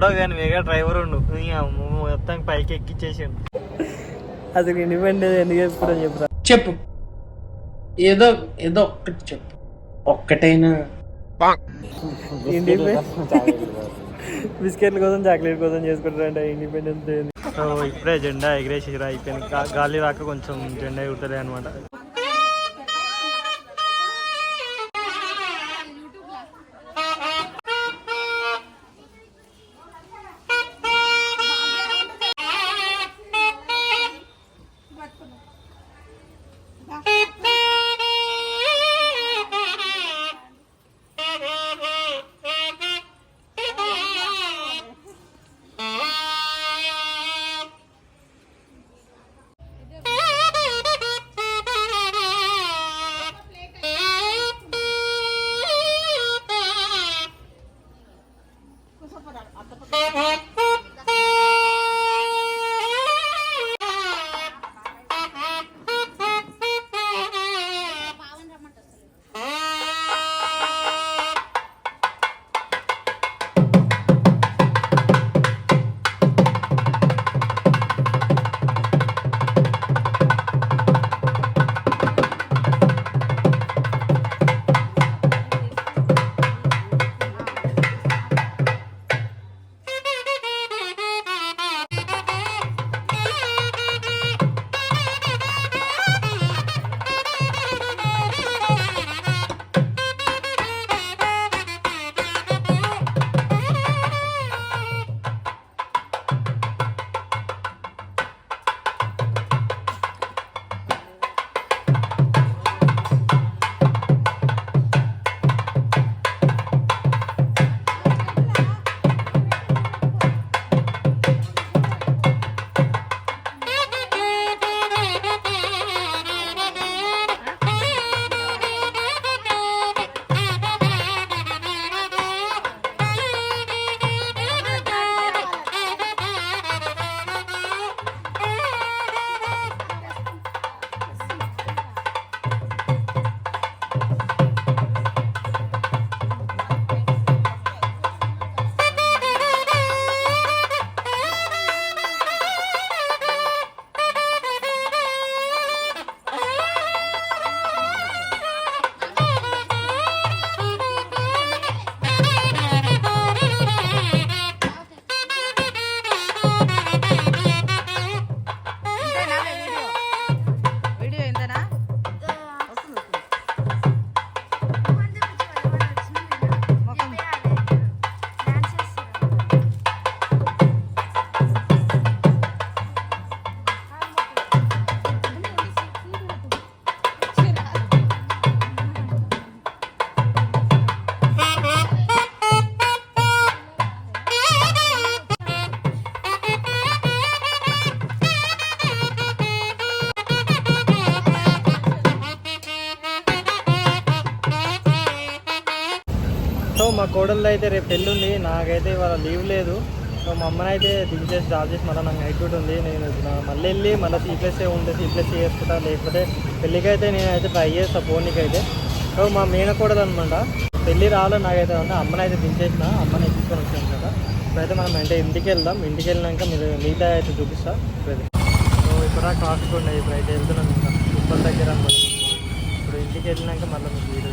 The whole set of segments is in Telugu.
కానీ వేగా డ్రైవర్ ఉండు. మొత్తం పైకి ఎక్కిచ్చేసాడు. అసలు ఇండిపెండెన్స్ ఎందుకు చేసుకోవడం చెప్పురా. చెప్పు. ఏదో ఏదో ఒక్కటి చెప్పు. ఒక్కటైనా. బిస్కెట్ల కోసం చాక్లెట్ కోసం చేసుకుంటారంట ఇండిపెండెన్స్ డే సో ఇప్పుడే జెండా ఎగిరేసి అయిపోయింది. గాలి రాక కొంచెం జెండా ఎగురుతుంది అనమాట కోడళ్ళు అయితే రేపు పెళ్ళి ఉంది. నాకైతే ఇవాళ లీవ్ లేదు. సో మా అమ్మని అయితే దించేసి డ్రాప్ చేసి మళ్ళీ నాకు నైట్ డ్యూటీ ఉంది. నేను మళ్ళీ వెళ్ళి మళ్ళీ సీ ప్లస్ ఉంటే సీ ప్లస్ చేసుకుంటా. లేకపోతే పెళ్ళికైతే అయితే నేనైతే ట్రై చేస్తా ఫోన్కి అయితే సో మా మేనకోడలు అనమాట పెళ్ళి రావాలని నాకైతే. ఉంది అమ్మని అయితే దించేసిన. అమ్మని ఎక్కించుకొని వచ్చాను కదా. ఇప్పుడైతే మనం అంటే ఇంటికి వెళ్దాం. ఇంటికి వెళ్ళినాక మీరు మిగతా అయితే చూపిస్తా. సో ఇప్పుడు క్రాస్ ఉండే ఇప్పుడు అయితే వెళ్తున్నాను ఇంకా. ఉప్పల్ దగ్గర అనమాట ఇప్పుడు ఇంటికి వెళ్ళినాక మళ్ళీ మీకు video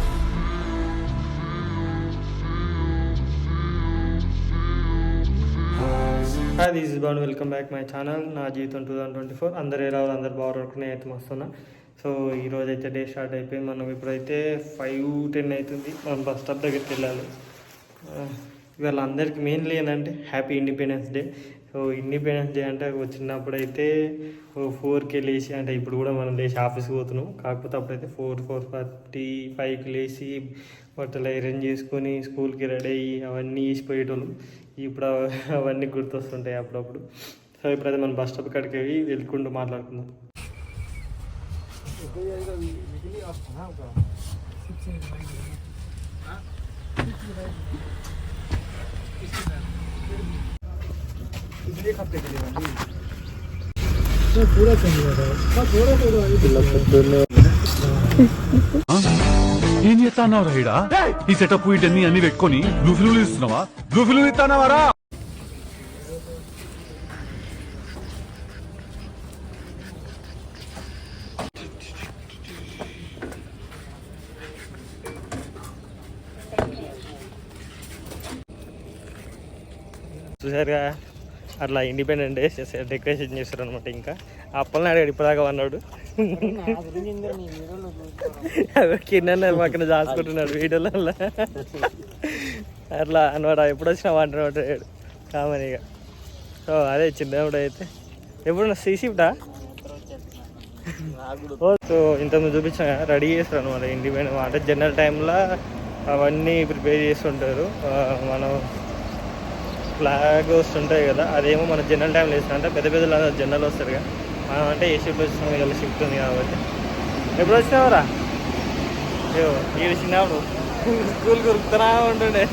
Hi this is ban welcome back my channel నా జీవితం టూ థౌసండ్ ట్వంటీ ఫోర్ అందరు ఎలా అందరు బాగా నేను అయితే వస్తున్నా సో ఈరోజు అయితే డే స్టార్ట్ అయిపోయి మనం ఇప్పుడైతే ఫైవ్ టెన్ అవుతుంది. మనం బస్ స్టాప్ దగ్గరికి వెళ్ళాలి. ఇవాళ అందరికి మెయిన్లీ ఏంటంటే happy independence day so independence day అంటే చిన్నప్పుడు అయితే ఫోర్కి లేచి అంటే ఇప్పుడు కూడా మనం లేచి ఆఫీస్కి పోతున్నాం. కాకపోతే అప్పుడైతే ఫోర్ ఫోర్ ఫార్టీ ఫైవ్కి లేచి బట్టలు ఐరన్ చేసుకొని స్కూల్కి రెడీ అయ్యి అవన్నీ వేసిపోయేటోళ్ళం ఇప్పుడు అవ- అవన్నీ గుర్తొస్తుంటాయి అప్పుడప్పుడు. సో ఇప్పుడైతే మనం బస్ స్టాప్ కాడికి వెళ్ళి వెళ్ళుకుంటూ మాట్లాడుకుందాం. ఏం చేస్తాన్నావు రైడా ఈ సెటప్ వీటన్ని అన్ని పెట్టుకొని బ్లూ ఫిల్మ్ ఇస్తున్నావా? బ్లూ ఫిల్మ్ ఇస్తానావారా? చూసారుగా అట్లా ఇండిపెండెంట్ డే డెకరేషన్ చేస్తారు అనమాట ఇంకా అప్పలని అడిగాడు ఇప్పటిదాకా అన్నాడు కింద పక్కన దాచుకుంటున్నాడు వీడియోలలో అట్లా అనమాట ఎప్పుడు వచ్చినా అంటున్నాడు కామన్ ఇక సో అదే చిన్నప్పుడు అయితే. ఎప్పుడు సీ సో ఇంతకుముందు చూపించిన రెడీ చేస్తారు అనమాట ఇండిపెండెంట్ అంటే జనరల్ టైంలో అవన్నీ ప్రిపేర్ చేస్తుంటారు. మనం ఫ్లాగ్ వస్తుంటాయి కదా అదేమో మన జనరల్ టైంలో వేస్తాం అంటే పెద్ద పెద్ద జనరల్ వస్తారు కదా. మనం అంటే ఏ షిఫ్ట్ వచ్చినాం ఇలా షిఫ్ట్ ఉంది కాబట్టి. ఎప్పుడు వచ్చినావరా? అయ్యో ఈ చిన్నప్పుడు స్కూల్ కురుకుతున్నా ఉంటుండే.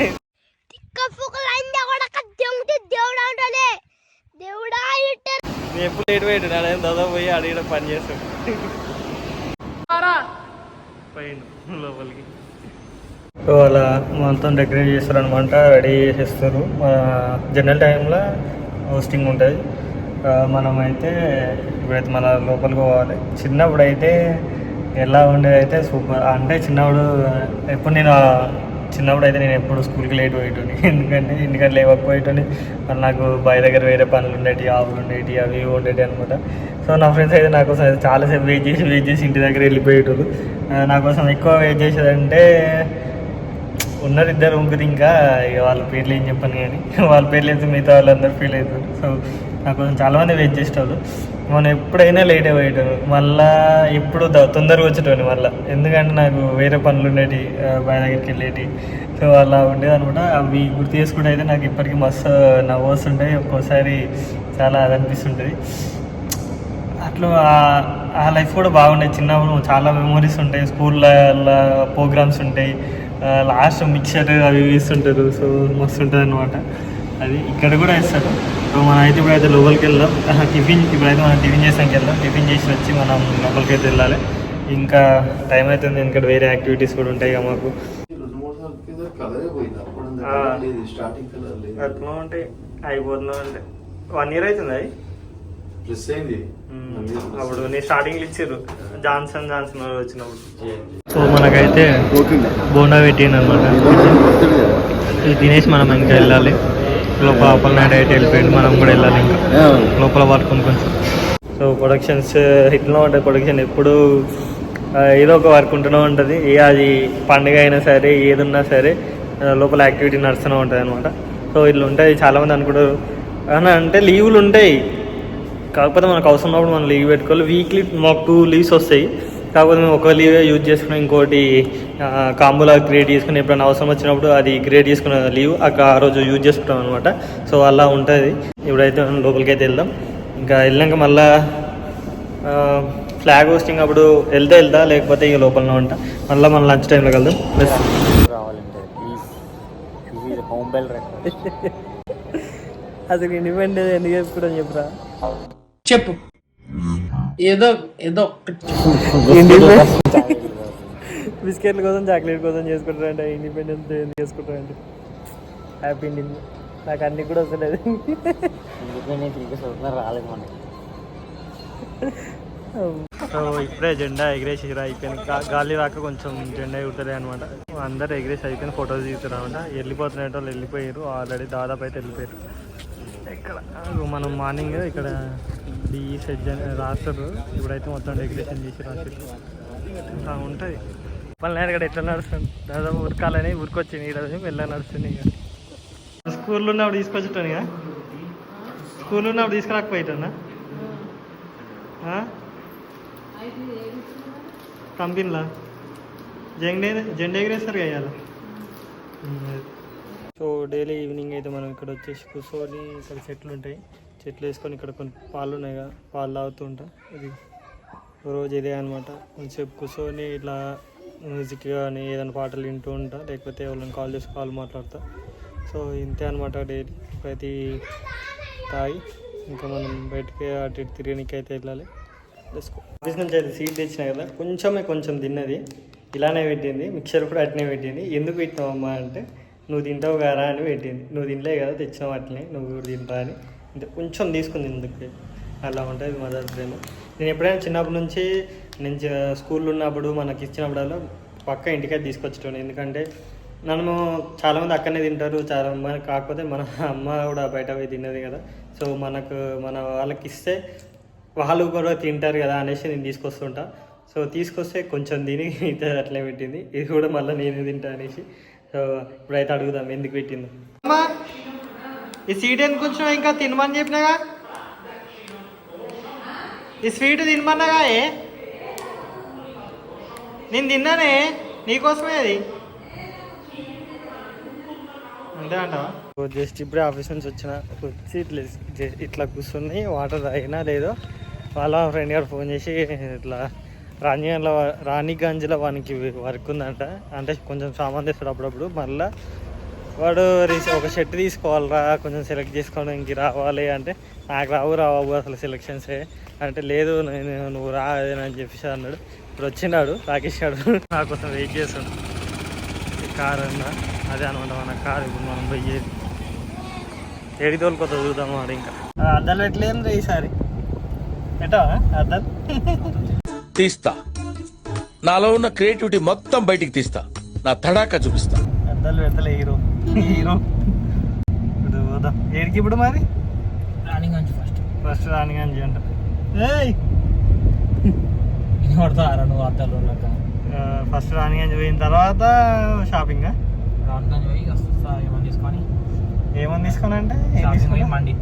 నేను ఎప్పుడు లేట్ పోయాడు దాదాపు పోయి అడిగిన పని చేస్తాడు పోయిండు లోపలికి. అలా మొత్తం డెకరేట్ చేస్తారు అనమాట రెడీ చేసేస్తారు. జనరల్ టైంలో హోస్టింగ్ ఉంటుంది. మనమైతే ఇప్పుడైతే మన లోపలికి పోవాలి. చిన్నప్పుడు అయితే ఎలా ఉండేది అయితే సూపర్. అంటే చిన్నప్పుడు ఎప్పుడు నేను చిన్నప్పుడు అయితే నేను ఎప్పుడు స్కూల్కి లేట్ పోయేటోని ఎందుకంటే ఎందుకంటే లేవకపోయేటోని మరి నాకు బయ దగ్గర వేరే పనులు ఉండేవి ఆవులు ఉండేవి అవి ఉండేవి అనమాట సో నా ఫ్రెండ్స్ అయితే నా కోసం అయితే చాలాసేపు వెయిట్ చేసి వెయిట్ చేసి ఇంటి దగ్గర వెళ్ళిపోయేటోళ్ళు. నాకోసం నా కోసం ఎక్కువ వెయిట్ చేసేదంటే ఉన్నారు ఇద్దరు ముగ్గురు ఇంకా ఇక వాళ్ళ పేర్లు ఏం చెప్పాను కానీ వాళ్ళ పేర్లు అయితే మిగతా వాళ్ళందరూ ఫీల్ అవుతారు. సో నా కోసం చాలామంది వెయిట్ చేసేవాళ్ళు మనం ఎప్పుడైనా లేట్ అయ్యేటాను మళ్ళా ఎప్పుడు తొందరగా వచ్చేటోని మళ్ళీ. ఎందుకంటే నాకు వేరే పనులు ఉండేటి బాయ్ దగ్గరికి వెళ్ళేటి. సో అలా ఉండేది అనమాట అవి గుర్తు చేసుకుంటే అయితే నాకు ఇప్పటికీ మస్తు నవ్వు వస్తుంటాయి ఒక్కోసారి చాలా అది అనిపిస్తుంటుంది. అట్లా ఆ- లైఫ్ కూడా బాగుండేది చిన్నప్పుడు చాలా మెమరీస్ ఉంటాయి. స్కూల్లో ప్రోగ్రామ్స్ ఉంటాయి. లాస్ట్ మిక్చర్ అవి ఇవి ఇస్తుంటారు. సో మస్తు ఉంటుంది అనమాట అది ఇక్కడ కూడా ఇస్తారు సో మనం అయితే ఇప్పుడైతే లోపలికి వెళ్దాం. టిఫిన్ ఇప్పుడైతే మనం టిఫిన్ చేసానికి వెళ్దాం. టిఫిన్ చేసి వచ్చి మనం లోపలికి అయితే వెళ్ళాలి. ఇంకా టైం అవుతుంది ఇంకా వేరే యాక్టివిటీస్ కూడా ఉంటాయి కదా మాకు. అట్లా ఉంటాయి అయిపోతున్నా అంటే. వన్ ఇయర్ అవుతుంది అది? అప్పుడు నేను స్టార్టింగ్ ఇచ్చారు. జాన్సన్ జాన్సన్ వాళ్ళు వచ్చినప్పుడు. సో మనకైతే బోండా పెట్టింది అనమాట ఇది తినేసి మనం ఇంకా వెళ్ళాలి. లోపల లోపల నైట్ అయితే వెళ్ళిపోయింది మనం కూడా వెళ్ళాలి ఇంకా. లోపల పట్టుకొని కొంచెం. సో ప్రొడక్షన్స్ ఇట్లా ఉంటుంది ప్రొడక్షన్ ఎప్పుడు ఏదో ఒక వర్క్ ఉంటూనే ఉంటుంది. ఏ అది పండుగ అయినా సరే ఏది ఉన్నా సరే లోపల యాక్టివిటీ నడుస్తూనే ఉంటుంది అనమాట సో ఇట్లా ఉంటాయి చాలామంది అనుకుంటారు. అని అంటే లీవులు ఉంటాయి కాకపోతే మనకు అవసరం ఉన్నప్పుడు మనం లీవ్ పెట్టుకోవాలి. వీక్లీ మాకు టూ లీవ్స్ వస్తాయి. కాకపోతే మేము ఒక లీవే యూజ్ చేసుకుని ఇంకోటి కాంబోలా క్రియేట్ చేసుకుని ఎప్పుడైనా అవసరం వచ్చినప్పుడు అది క్రియేట్ చేసుకున్న లీవ్ అక్కడ ఆ రోజు యూజ్ చేసుకుంటాం అనమాట సో అలా ఉంటుంది. ఇప్పుడైతే మనం లోపలికి అయితే వెళ్దాం. ఇంకా వెళ్ళాక మళ్ళా ఫ్లాగ్ హోస్టింగ్ అప్పుడు వెళ్తే వెళ్తా లేకపోతే ఇక లోపలనే ఉంటా. మళ్ళీ మనం లంచ్ టైంలో వెళ్దాం. ప్లస్ అసలు ఇండిపెండెన్స్ ఎందుకు చెప్పుకోవడం చెప్పురా? చెప్పు. ఏదో ఏదో. బిస్కెట్ల కోసం చాక్లెట్ కోసం చేసుకుంటారంటే. ఇండిపెండెన్స్ డే చేసుకుంటారంటే. హ్యాపీ ఇండియన్ నాకు అన్ని కూడా వస్తలేదు. సో ఇప్పుడే జెండా ఎగరేసి అయిపోయింది గాలి రాక కొంచెం జెండా ఎగురుతుంది అనమాట అందరు ఎగరేసి అయిపోయింది ఫొటోస్ అనమాట వెళ్ళిపోతున్న వాళ్ళు వెళ్ళిపోయారు. ఆల్రెడీ దాదాపు అయితే వెళ్ళిపోయారు. ఇక్కడ అగో మనం మార్నింగ్ ఇక్కడ డి సెట్ రాస్తారు. ఇప్పుడైతే మొత్తం డెకరేషన్ చేసి రాసారు ఇంకా ఉంటుంది. మళ్ళీ ఇక్కడ ఎట్లా నడుస్తుంది దాదాపు ఉరకాలని ఉరికొచ్చింది ఇక్కడ వెళ్ళా నడుస్తుంది ఇక? స్కూల్లో ఉన్నప్పుడు తీసుకొచ్చేటాను ఇక? స్కూల్లో ఉన్నప్పుడు తీసుకురాకపోయేటన్నా కంపెనీలా? జెండే జెండా ఎగరేస్తారు కదా సో డైలీ ఈవినింగ్ అయితే మనం ఇక్కడ వచ్చేసి కూర్చొని ఇక్కడ చెట్లు ఉంటాయి. చెట్లు వేసుకొని ఇక్కడ కొన్ని పాలు ఉన్నాయి కదా పాలు తాగుతూ ఉంటాం. ఇది రోజు ఇదే అనమాట కొంచెంసేపు కూర్చొని ఇట్లా మ్యూజిక్ కానీ ఏదైనా పాటలు వింటూ ఉంటా లేకపోతే ఎవరైనా కాల్ చేసి కాల్ మాట్లాడతా. సో ఇంతే అనమాట డైలీ. ప్రతి తాగి ఇంకా మనం బయటికి అటు ఇటు తిరగడానికి అయితే వెళ్ళాలి. ఆఫీస్ నుంచి అయితే సీట్ తెచ్చిన కదా కొంచెమే కొంచెం తిన్నది. ఇలానే పెట్టింది మిక్చర్ కూడా అట్నే పెట్టింది. ఎందుకు పెట్టినావమ్మా అంటే నువ్వు తింటావు కదా అని పెట్టింది. నువ్వు తినలే కదా తెచ్చినావు అట్లనే నువ్వు కూడా తింటా అని. అంటే కొంచెం తీసుకుంది ఎందుకు? అలా ఉంటుంది మదర్ ప్రేమ. నేను ఎప్పుడైనా చిన్నప్పటి నుంచి నేను స్కూల్లో ఉన్నప్పుడు మనకి ఇచ్చినప్పుడల్లా పక్క ఇంటికే తీసుకొచ్చేటోని ఎందుకంటే మనము చాలామంది అక్కడనే తింటారు చాలా మంది కాకపోతే మన అమ్మ కూడా బయట పోయి తిన్నది కదా. సో మనకు మన వాళ్ళకి ఇస్తే వాళ్ళు కూడా తింటారు కదా అనేసి నేను తీసుకొస్తుంటా. సో తీసుకొస్తే కొంచెం తిని అయితే అట్లే పెట్టింది. ఇది కూడా మళ్ళీ నేనే తింటా అనేసి. సో ఇప్పుడైతే అడుగుదాం ఎందుకు పెట్టిందో? ఈ స్వీట్ ఎందుకు కొంచెం ఇంకా తినమని చెప్పినాగా? ఈ స్వీట్ తినమన్నాగా ఏ? నేను తిన్నానే. నీకోసమే అది. అంతే అంటావా? జస్ట్ ఇప్పుడే ఆఫీస్ నుంచి వచ్చిన వచ్చి ఇట్లా ఇట్లా కూర్చుని వాటర్ తాగినా లేదో వాళ్ళ ఫ్రెండ్ గారు ఫోన్ చేసి ఇట్లా రాణిగంజ్లో రాణిగంజ్లో వానికి వర్క్ ఉందంట. అంటే కొంచెం సామాన్ తెస్తాడు అప్పుడప్పుడు. మళ్ళీ వాడు ఒక షర్ట్ తీసుకోవాలిరా కొంచెం సెలెక్ట్ చేసుకోవడానికి రావాలి అంటే నాకు రావు రావు అసలు సెలెక్షన్సే. అంటే లేదు నేను నువ్వు రా అని చెప్పేసి అన్నాడు. ఇప్పుడు వచ్చినాడు రాకేష్ గారు నా కోసం వెయిట్ చేస్తాడు. కార్ అన్న అదే అనమాట మన కార్ ఇప్పుడు మనం పోయేది. ఏడి తోలుకొత్త చూద్దాం వాడు ఇంకా. అద్దాలు పెట్టలేం రే ఈసారి? ఎటా అద్దాలు తీస్తా. నాలో ఉన్న క్రియేటివిటీ మొత్తం బయటికి తీస్తా. నా తడాక చూపిస్తా. అద్దాలు పెట్టలే హీరో. హీరో. ఇప్పుడు పోదాం. ఏడికి ఇప్పుడు మరి? Raniganj first. ఫస్ట్ రానిగాంజీ అంట. ఏయ్! పడతారా నువ్వు అద్దాలు ఉన్నాక? ఫస్ట్ రానిగాంజీ పోయిన తర్వాత షాపింగ్ పోయి ఏమని తీసుకొని? ఏమని తీసుకోనంటే ఏం షాపింగ్ పోయి? మండి.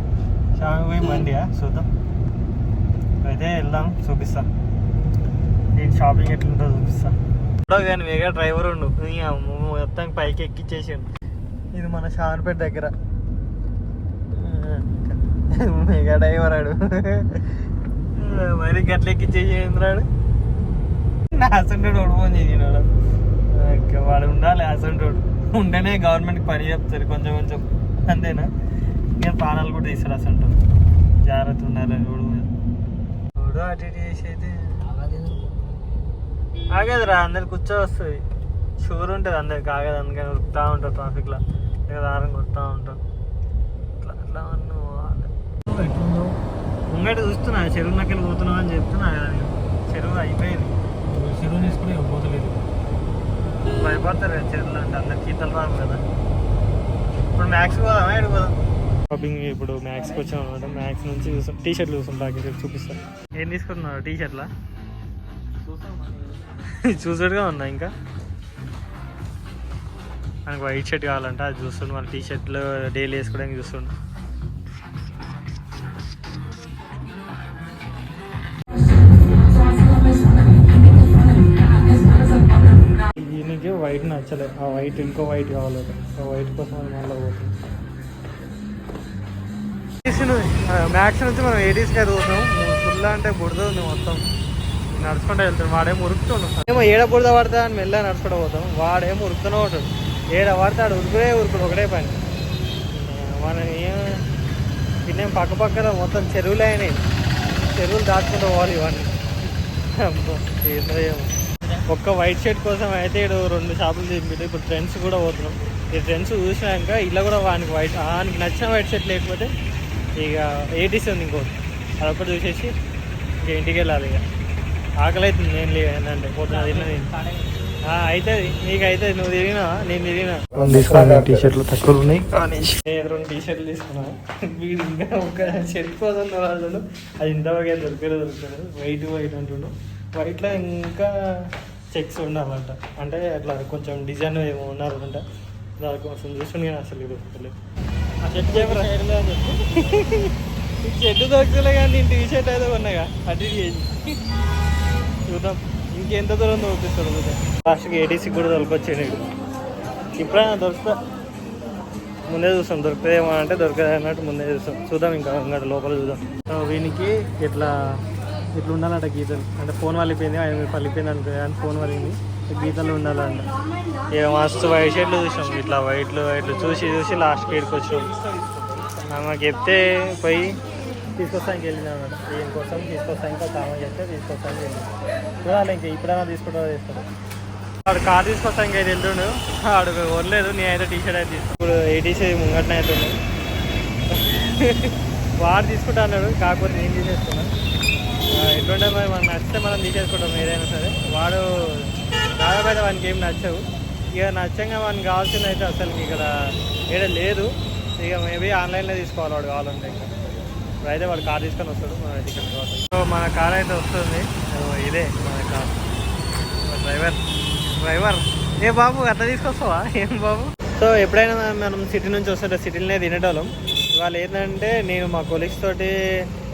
షాపింగ్ పోయి మండియా చూద్దాం. అయితే వెళ్దాం చూపిస్తా. నేను షాపింగ్ ఎట్లుంటుందో చూపిస్తా. కానీ మెగా డ్రైవర్ ఉండు. మొత్తం పైకి ఎక్కిచ్చేసిండు. ఇది మన షాన్పేట దగ్గర. మెగా డ్రైవర్ ఆడు. మరి గట్లెక్కి ఎక్కిచ్చేసింద్రాడు అసంటోడు ఓడిపోని చేసినాడు. వాడు ఉండాలి అసంటోడు. ఉంటేనే గవర్నమెంట్కి పని చెప్తారు కొంచెం కొంచెం. అంతేనా? ఇంకా ప్రాణాలు కూడా తీస్తారు అసంటోడు. జాగ్రత్త ఉండాలి ఓడు ఓడు అటు ఇటు చేసేది. ఆగదురా అందరు కూర్చో వస్తుంది. షూర్ ఉంటుంది అందరికి ఆగదు అందుకని ఉరుకుతూ ఉంటారు ట్రాఫిక్లో దారం కొడుతూ ఉంటారు ఇట్లా అట్లా నువ్వు ముంగట చూస్తున్నా చెరువు నక్కలు పోతున్నావు అని చెప్తున్నా కదా నేను. చెరువు అయిపోయింది. చెరువు తీసుకుని పోతలేదు? భయపడతారు కదా చెరువులు అంటే అందరికి ఈతలు రాదు కదా. ఇప్పుడు మ్యాక్స్ పోదామా? ఎడు పోదాం? షాపింగ్ ఇప్పుడు మ్యాక్స్కి వచ్చాం అనమాట మ్యాక్స్ నుంచి చూసాం టీ షర్ట్లు చూసాం ప్యాకెట్ చూపిస్తాం. ఏం తీసుకుంటున్నావు టీ షర్ట్లా చూసాడుగా ఉన్నా ఇంకా? మనకు వైట్ షర్ట్ కావాలంట అది చూస్తుండు మన టీ షర్ట్లు డైలీ వేసుకోవడానికి చూస్తుండు. దీనికి వైట్ నచ్చలేదు ఆ వైట్ ఇంకో వైట్ కావాలి ఆ వైట్ కోసం అది మళ్ళీ పోతుంది. మ్యాక్స్ నుంచి మనం ఏడీస్కి అయితే పోతాం ఫుల్ అంటే బుడద ఉంది మొత్తం. నడుచుకుంటూ వెళ్తాడు వాడే ఉరుకుతుండు. ఏమో ఏడ బుడద పడతా అని మెల్లగా నడుచుకుంటూ పోతాం. వాడేం ఉరుకుతూనే ఉంటాడు. ఏడ పడతాడు ఉరుకుడే ఉరుకుడు. ఒకటే పని. మనం ఏం పిన్నేం పక్క పక్కన మొత్తం చెరువులే అయినాయి. చెరువులు దాటుకుంటూ పోవాలి ఇవన్నీ ఒక్క వైట్ షర్ట్ కోసం అయితే ఇడు రెండు షాపులు తిరిగి ఇప్పుడు ట్రెండ్స్ కూడా పోతున్నాం. ఈ ట్రెండ్స్ చూసినాక ఇలా కూడా వానికి వైట్ వానికి నచ్చిన వైట్ షర్ట్ లేకపోతే ఇక ఏటీసీ ఉంది ఇంకోటి. అదొకటి చూసేసి ఇక ఇంటికి వెళ్ళాలి ఇక. ఆకలి అవుతుంది నేను లేదంటే ఏంటంటే తిన్నది. అవుతుంది నీకు అవుతుంది నువ్వు తిరిగినా నేను తిరిగినా? తీసుకున్నా టీ షర్ట్లు తక్కువ ఉన్నాయి. కానీ నేను రెండు టీ షర్ట్లు తీసుకున్నా. వీడు ఇంకా ఒక షర్ట్ కోసం దొరకడు అది ఇంతవరకు దొరకలేదు దొరకలేదు. వైట్ వైట్ అంటుండు వైట్లో ఇంకా చెక్స్ ఉండాలంట. అంటే అట్లా కొంచెం డిజైన్ ఏమో ఉండాలంట దానికోసం చూసుకుని నేను అసలు ఇది దొరకలేదు ఆ షర్ట్ చేయమరా అని చెప్పి. షర్ట్ దొరకలే కానీ నేను టీ షర్ట్ అయితే ఉన్నాగా అటు చేసి చూద్దాం. ఇంకెంత దూరం దొరికిస్తాడు చూద్దాం. లాస్ట్కి ఏటీసీ కూడా దొరకొచ్చాడు వీడు. ఇప్పుడైనా దొరుకుతా ముందే చూస్తాం. దొరుకుతుందేమో అంటే దొరకదు అన్నట్టు ముందే చూస్తాం. చూద్దాం ఇంకా ఇంకా లోపల చూద్దాం. సో వీనికి ఇట్లా ఇట్లా ఉండాలంట గీతలు. అంటే ఫోన్ వాళ్ళిపోయింది ఆయన మీరు పలిపోయింది అంటే అని ఫోన్ వాళ్ళింది గీతలు ఉండాలంట. ఇక మస్తు వైట్ షర్ట్లు చూసాం ఇట్లా వైట్లు వైట్లు చూసి చూసి లాస్ట్ గేట్కి మాకు చెప్తే పోయి తీసుకొస్తానికి వెళ్ళినా అనమాట దీనికోసం? తీసుకొస్తాం ఇంకా కామన్ చెప్తే తీసుకొస్తానికి వెళ్ళి చూడాలి ఇంకా ఇప్పుడైనా తీసుకుంటా తీసుకోవడం వాడు కార్ తీసుకొస్తాం అయితే వెళ్తుండు. వాడు వదలేదు నేను అయితే టీ షర్ట్ అయితే ఇప్పుడు ఏ టీ షర్ట్ ముంగట్న అవుతుంది వాడు తీసుకుంటా అన్నాడు కాకపోతే నేను తీసేసుకున్నాను ఎట్లుంటే మరి మనకు నచ్చితే మనం తీసేసుకుంటాం ఏదైనా సరే. వాడు దాదాపు అయితే వానికి ఏం నచ్చవు. ఇక నచ్చంగా వానికి కావాల్సింది అయితే అసలు ఇక్కడ ఏడ లేదు. ఇక మేబీ ఆన్లైన్లో తీసుకోవాలి వాడు కావాలంటే ఇంకా. ఇప్పుడైతే వాడు కార్ తీసుకొని వస్తాడు మనం అయితే సో మన కార్ అయితే వస్తుంది. ఇదే మన కార్. డ్రైవర్. ఏ బాబు అట్లా తీసుకొస్తావా? ఏం బాబు? సో ఎప్పుడైనా మనం సిటీ నుంచి వస్తుంటే సిటీలోనే తినేటోళ్ళం. ఇవాళ ఏంటంటే నేను మా కొలీగ్స్ తోటి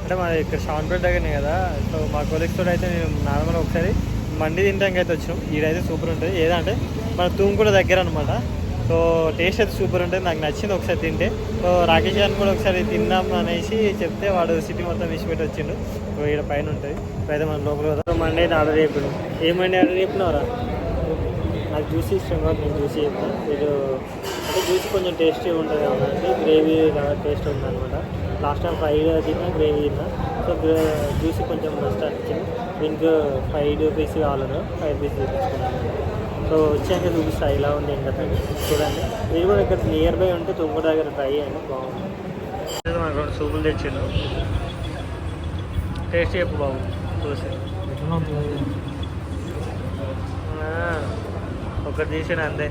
అంటే మా ఇక్కడ షాన్పేట దగ్గరనే కదా సో మా కొలీగ్స్ తోటి అయితే నేను నార్మల్ ఒకసారి మండి తినడానికి అయితే వచ్చినాం. ఈడైతే సూపర్ ఉంటుంది. ఏదంటే మన తూంకూడ దగ్గర అనమాట సో టేస్ట్ అయితే సూపర్ ఉంటుంది. నాకు నచ్చింది ఒకసారి తింటే. సో రాకేష్ గారిని కూడా ఒకసారి తిందాం అనేసి చెప్తే వాడు సిటీ మొత్తం విసిపెట్టి వచ్చిండు. సో ఇక్కడ పైన ఉంటుంది. అయితే మన లోపల కదా. సో మండి అయితే ఆర్డర్ చెప్పినాం ఏ మండి ఆర్డర్ చెప్పినవరా నాకు జ్యూసీ ఇష్టం కాబట్టి నేను జ్యూసీ చెప్తాను మీరు అంటే జ్యూసీ కొంచెం టేస్టీ ఉంటుంది కాబట్టి గ్రేవీ టేస్ట్ ఉంది అనమాట లాస్ట్ టైం ఫ్రైడ్ తిన్నా గ్రేవీ తిన్నా. సో జ్యూసీ కొంచెం బెస్ట్ అనిపించింది. దీనికి ఫైవ్ పీస్ కావాలను ఫైవ్ పీస్ తీసుకున్నాను. సో వచ్చాక చూపిస్తా. ఇలా ఉంది ఇంకా చూడండి. మీరు కూడా ఇక్కడ నియర్ బై ఉంటే తుంగ దగ్గర ట్రై చేయండి. బాగుంది మనకు రెండు సూపులు తెచ్చిండు. టేస్ట్ చెప్పు బాబు. చూసి. ఒకటి చేసిన అంతే.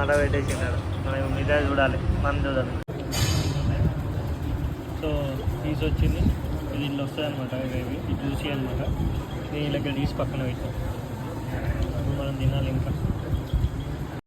అలా పెట్టేసినాడు మనం మీద చూడాలి. మనం చూడాలి. సో తీసి వచ్చింది ఇది ఇల్లు వస్తుంది అనమాట ఇవి. ఇది చూసి అనమాట నేను ఇలా తీసి పక్కన పెట్టాం. మనం తినాలి ఇంకా.